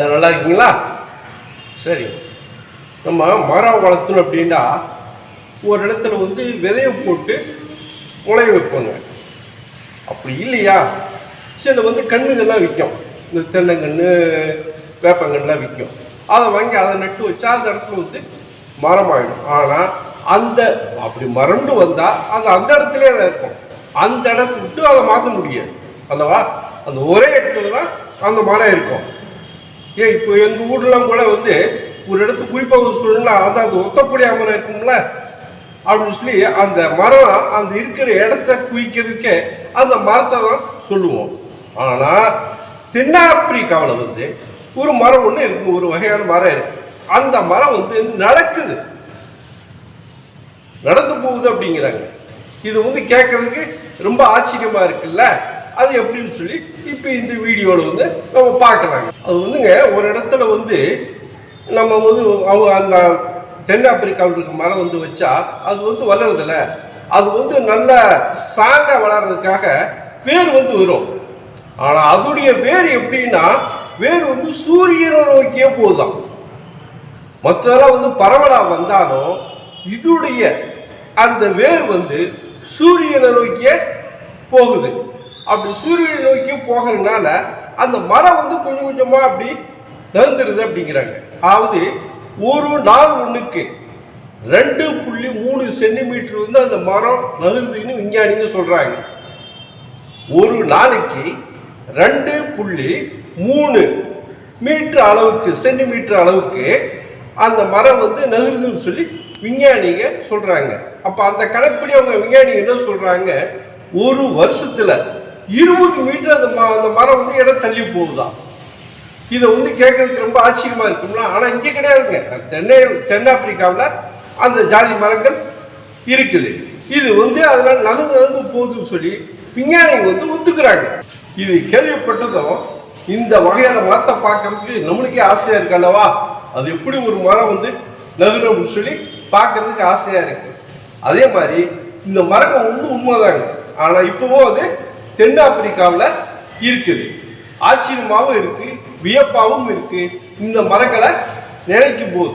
நல்லா இருக்கீங்களா? சரி. நம்ம மரம் வளர்த்தணும் அப்படின்னா ஒரு இடத்துல வந்து விதையை போட்டு முளைய வைப்போங்க. அப்படி இல்லையா? சில வந்து கண்ணுகள்லாம் விற்கும். இந்த தென்னங்கன்று வேப்பங்கன்றுலாம் விற்கும். அதை வாங்கி அதை நட்டு வச்சா அந்த இடத்துல வந்து மரம் ஆகிடும் ஆனால் அந்த அப்படி மரண்டு வந்தால் அது அந்த இடத்துலயே தான் இருக்கும். அந்த இடத்த விட்டு அதை மாற்ற முடியாது. அல்லவா? அந்த ஒரே இடத்துல தான் அந்த மரம் இருக்கும். ஏ இப்போ எங்கள் ஊர்லாம் கூட வந்து ஒரு இடத்து குறிப்பாக ஒரு சூழ்நிலை அது அது ஒத்தப்படி மரம் இருக்கும்ல? அப்படின்னு சொல்லி அந்த மரம் அந்த இருக்கிற இடத்த குவிக்கிறதுக்கே அந்த மரத்தை தான் சொல்லுவோம். ஆனால் தென்னாப்பிரிக்காவில் வந்து ஒரு மரம் ஒன்று இருக்கு ஒரு வகையான மரம் இருக்கு. அந்த மரம் வந்து நடக்குது. நடந்து போகுது அப்படிங்கிறாங்க. இது வந்து கேட்கறதுக்கு ரொம்ப ஆச்சரியமா இருக்குல்ல? அது எப்படின்னு சொல்லி இப்போ இந்த வீடியோவில் வந்து நம்ம பார்க்கலாம் அது வந்துங்க ஒரு இடத்துல வந்து நம்ம வந்து அவங்க அந்த தென்னாப்பிரிக்காவில் இருக்க மரம் வந்து வச்சா அது வந்து வளருதில்ல அது வந்து நல்ல ஸ்ட்ராங்காக வளர்றதுக்காக வேர் வந்து வரும். ஆனால் அதோடைய வேர் எப்படின்னா வேர் வந்து சூரியனை நோக்கியே போகுதாம். மற்றதெல்லாம் வந்து பரவலாக வந்தாலும் இதுடைய அந்த வேர் வந்து சூரியனை நோக்கியே போகுது. அப்படி சூரியனை நோக்கி போகிறதுனால அந்த மரம் வந்து கொஞ்சம் கொஞ்சமாக அப்படி நகர்ந்துருது அப்படிங்கிறாங்க. அதாவது ஒரு நாள் ஒன்றுக்கு ரெண்டு புள்ளி மூணு சென்டிமீட்டர் வந்து அந்த மரம் நகருதுன்னு விஞ்ஞானிங்க சொல்கிறாங்க ஒரு நாளைக்கு ரெண்டு புள்ளி மூணு மீட்டர் அளவுக்கு சென்டிமீட்டர் அளவுக்கு அந்த மரம் வந்து நகருதுன்னு சொல்லி விஞ்ஞானிங்க சொல்றாங்க. அப்ப அந்த கணக்குப்படி அவங்க விஞ்ஞானிங்க என்ன சொல்றாங்க? ஒரு வருஷத்துல இருபது மீட்டர் அந்த ம- அந்த மரம் வந்து இடம் தள்ளி போகுதான் இதை வந்து கேட்கறதுக்கு ரொம்ப ஆச்சரியமா இருக்கும்ல? ஆனா இங்கே கிடையாதுங்க. தென்னை தென்னாப்பிரிக்காவில் அந்த ஜாதி மரங்கள் இருக்குது. இது வந்து அதனால நலந்து நகர்ந்து போகுதுன்னு சொல்லி விஞ்ஞானிகள் வந்து ஒத்துக்கிறாங்க. இது கேள்விப்பட்டதும் இந்த வகையான மரத்தை பார்க்கறதுக்கு நம்மளுக்கே ஆசையா இருக்கு அல்லவா? அது எப்படி ஒரு மரம் வந்து நகரும் சொல்லி பார்க்கறதுக்கு ஆசையா இருக்கு. அதே மாதிரி இந்த மரங்கள் வந்து உண்மைதாங்க. ஆனா இப்பவும் அது தென்னாப்பிரிக்காவில் இருக்குது. ஆச்சரியமாகவும் இருக்கு வியப்பாகவும் இருக்கு. இந்த மரங்களை நினைக்கும் போது